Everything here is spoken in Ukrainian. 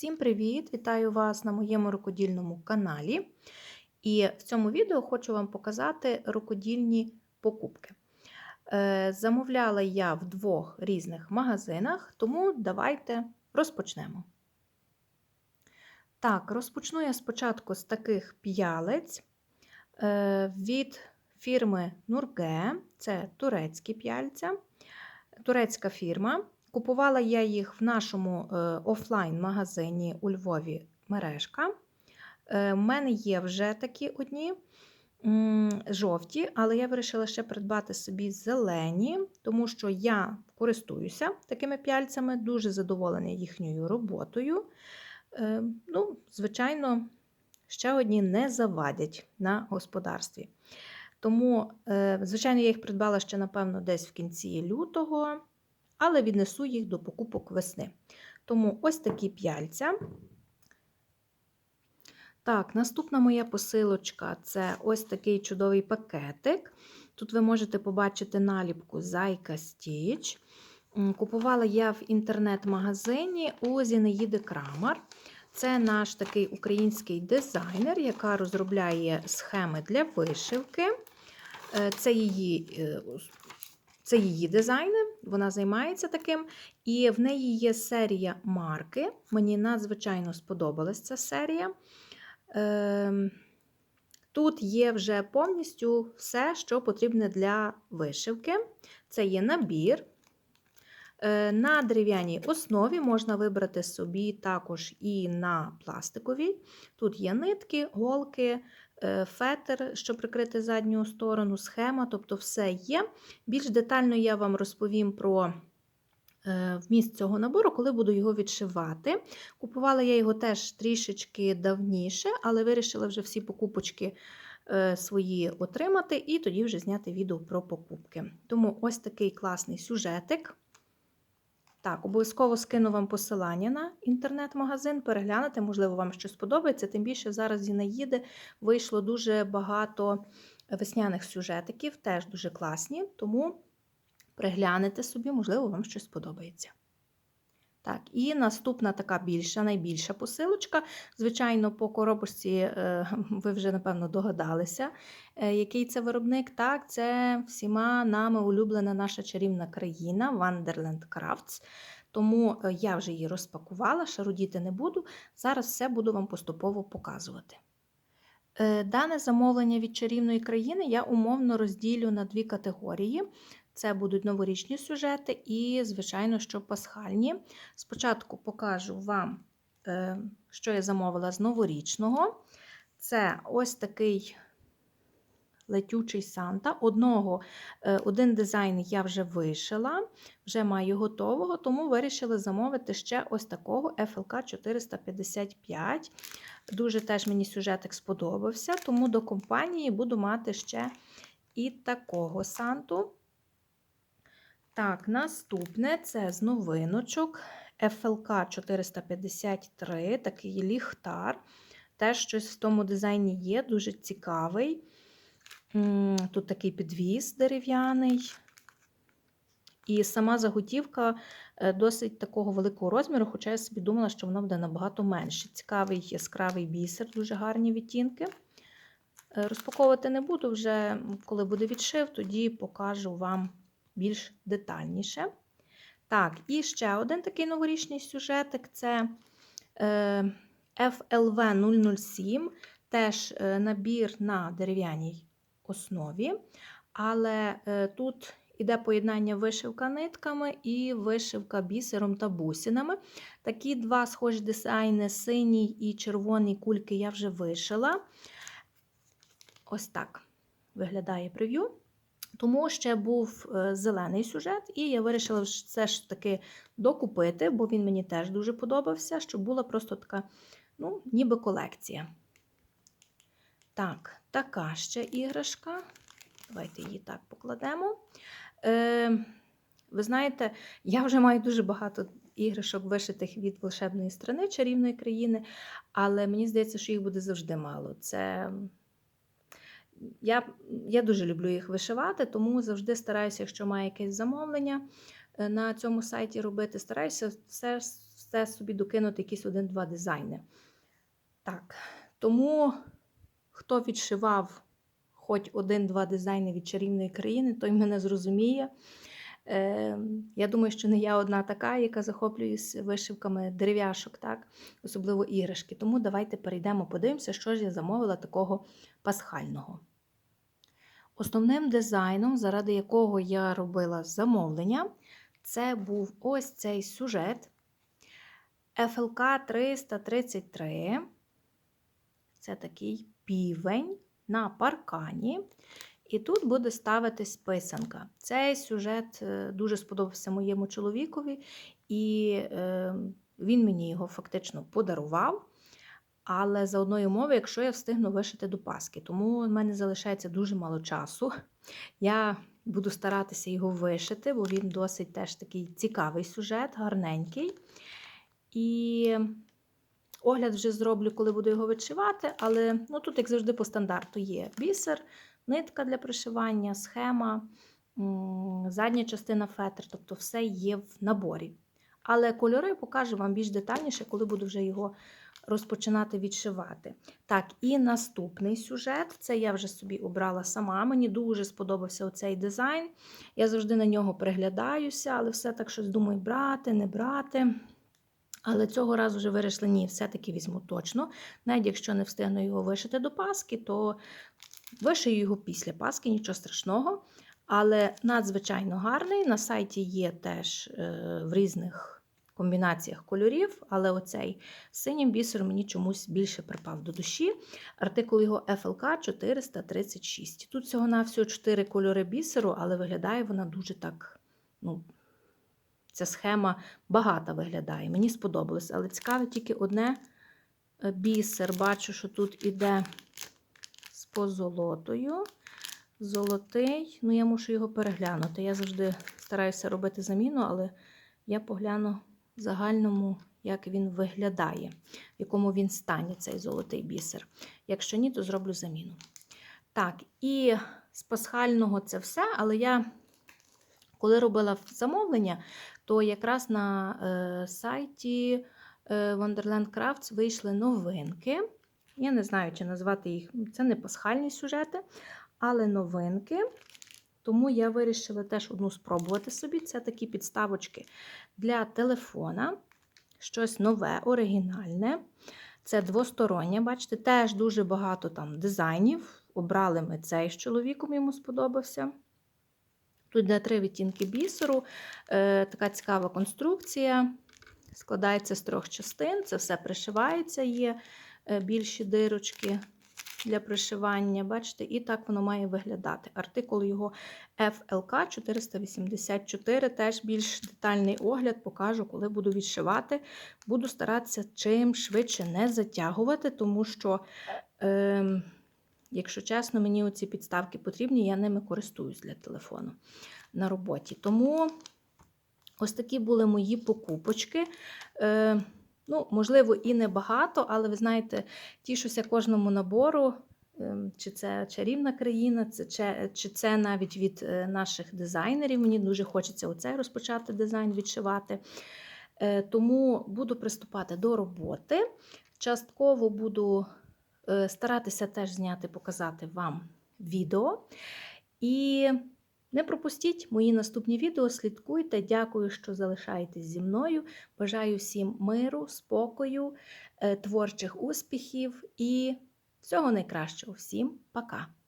Всім привіт! Вітаю вас на моєму рукодільному каналі. І в цьому відео хочу вам показати рукодільні покупки. Е, Замовляла я в двох різних магазинах, тому давайте розпочнемо. Так, розпочну я спочатку з таких п'ялець е, від фірми Нурге, це турецькі п'яльця, турецька фірма. Купувала я їх в нашому е, офлайн-магазині у Львові мережка. У е, мене є вже такі одні жовті, але я вирішила ще придбати собі зелені, тому що я користуюся такими п'яльцями, дуже задоволена їхньою роботою. Е, ну, Звичайно, ще одні не завадять на господарстві. Тому, звичайно, я їх придбала ще, напевно, десь в кінці лютого але віднесу їх до покупок весни. Тому ось такі п'яльця. Так, наступна моя посилочка це ось такий чудовий пакетик. Тут ви можете побачити наліпку Зайка Стіч. Купувала я в інтернет-магазині у Зінеїди Крамар. Це наш такий український дизайнер, яка розробляє схеми для вишивки. Е, це її е, це її дизайни, вона займається таким. І в неї є серія марки. Мені надзвичайно сподобалась ця серія. Ем, тут є вже повністю все, що потрібне для вишивки. Це є набір. Е, на дерев'яній основі можна вибрати собі також і на пластиковій. Тут є нитки, голки, Е, фетр, щоб прикрити задню сторону, схема, тобто все є. Більш детально я вам розповім про е, вміст цього набору, коли буду його відшивати. Купувала я його теж трішечки давніше, але вирішила вже всі покупочки свої отримати, і тоді вже зняти відео про покупки. Тому ось такий класний сюжетик. Так, обов'язково скину вам посилання на інтернет-магазин, переглянете, можливо, вам щось подобається. Тим більше зараз Зінаїди вийшло дуже багато весняних сюжетиків, теж дуже класні, тому приглянете собі, можливо, вам щось сподобається. Так, І наступна така більша, найбільша посилочка. Звичайно, по коробочці е, ви вже, напевно, догадалися, е, який це виробник. Так, це всіма нами улюблена наша чарівна країна Wonderland Crafts. Тому е, я вже її розпакувала, шарудіти не буду. Зараз все буду вам поступово показувати. Дане замовлення від чарівної країни я умовно розділю на дві категорії. Це будуть новорічні сюжети і, звичайно, що пасхальні. Спочатку покажу вам, е, що я замовила з новорічного. Це ось такий летючий Санта. Одного, е, Один дизайн я вже вишила, вже маю готового, тому вирішила замовити ще ось такого FLK 455. Дуже теж мені сюжетик сподобався, тому до компанії буду мати ще і такого Санту. Так, наступне це з новиночок FLK 453, такий ліхтар. Теж щось в тому дизайні є, дуже цікавий. Тут такий підвіз дерев'яний. І сама заготівка е, досить такого великого розміру, хоча я собі думала, що вона буде набагато менше. Цікавий яскравий бісер, дуже гарні відтінки. Е, розпаковувати не буду вже, коли буде відшив, тоді покажу вам більш детальніше. Так, і ще один такий новорічний сюжетик це е, FLV 007, теж е, набір на дерев'яній основі, але е, тут іде поєднання вишивка нитками і вишивка бісером та бусинами. Такі два схожі дизайни, синій і червоний кульки я вже вишила. Ось так виглядає прев'ю. Тому ще був е, зелений сюжет, і я вирішила все ж таки докупити, бо він мені теж дуже подобався, щоб була просто така, ну, ніби колекція. Так, така ще іграшка. Давайте її так покладемо. Е, Ви знаєте, я вже маю дуже багато іграшок, вишитих від волшебної страни чарівної країни, але мені здається, що їх буде завжди мало. Це я я дуже люблю їх вишивати, тому завжди стараюся, якщо маю якесь замовлення е, на цьому сайті робити, стараюся все все собі докинути якісь один-два дизайни. Так, тому хто відшивав хоч один-два дизайни від чарівної країни, той мене зрозуміє. Е, Я думаю, що не я одна така, яка захоплююсь вишивками дерев'яшок, так? особливо іграшки. Тому давайте перейдемо, подивимося, що ж я замовила такого пасхального. Основним дизайном, заради якого я робила замовлення, це був ось цей сюжет ФЛК 333. Це такий півень на паркані. І тут буде ставитись писанка. Цей сюжет е, дуже сподобався моєму чоловікові, і е, він мені його фактично подарував. Але за одною умовою, якщо я встигну вишити до Паски. Тому в мене залишається дуже мало часу. Я буду старатися його вишити, бо він досить теж такий цікавий сюжет, гарненький. І огляд вже зроблю, коли буду його вишивати, але ну, тут, як завжди, по стандарту є бісер, нитка для пришивання, схема, задня частина фетр, тобто все є в наборі. Але кольори покажу вам більш детальніше, коли буду вже його розпочинати відшивати. Так, і наступний сюжет це я вже собі обрала сама. Мені дуже сподобався оцей дизайн. Я завжди на нього приглядаюся, але все так щось думаю, брати, не брати. Але цього разу вже вирішили, ні, все-таки візьму точно. Навіть якщо не встигну його вишити до Паски, то вишию його після Паски, нічого страшного. Але надзвичайно гарний. На сайті є теж е, в різних комбінаціях кольорів, але оцей синім бісером мені чомусь більше припав до душі. Артикул його FLK 436. Тут всього на всього 4 кольори бісеру, але виглядає вона дуже так. ну, Ця схема багата виглядає. Мені сподобалось, але цікаве тільки одне е, бісер. Бачу, що тут іде з позолотою. Золотий, ну я мушу його переглянути. Я завжди стараюся робити заміну, але я погляну загальному, як він виглядає, в якому він стані, цей золотий бісер. Якщо ні, то зроблю заміну. Так, і з пасхального це все, але я, коли робила замовлення, то якраз на е, сайті е, Wonderland Crafts вийшли новинки. Я не знаю, чи назвати їх, це не пасхальні сюжети, але новинки. Тому я вирішила теж одну спробувати собі. Це такі підставочки для телефона. Щось нове, оригінальне. Це двостороннє, бачите, теж дуже багато там дизайнів. Обрали ми цей з чоловіком, йому сподобався. Тут йде три відтінки бісеру, е, така цікава конструкція. Складається з трьох частин, це все пришивається, є е, більші дирочки для пришивання. Бачите, і так воно має виглядати. Артикул його FLK 484, теж більш детальний огляд покажу, коли буду відшивати. Буду старатися чим швидше не затягувати, тому що, е, якщо чесно, мені оці підставки потрібні, я ними користуюсь для телефону на роботі. Тому ось такі були мої покупочки. Ну, можливо, і небагато, але ви знаєте, тішуся кожному набору, ем, чи це чарівна країна, чи це навіть від е, наших дизайнерів. Мені дуже хочеться оцей розпочати дизайн відшивати. Е, тому буду приступати до роботи. Частково буду е, старатися теж зняти, показати вам відео. І не пропустіть мої наступні відео, слідкуйте. Дякую, що залишаєтесь зі мною. Бажаю всім миру, спокою, е, творчих успіхів і всього найкращого. Всім пока!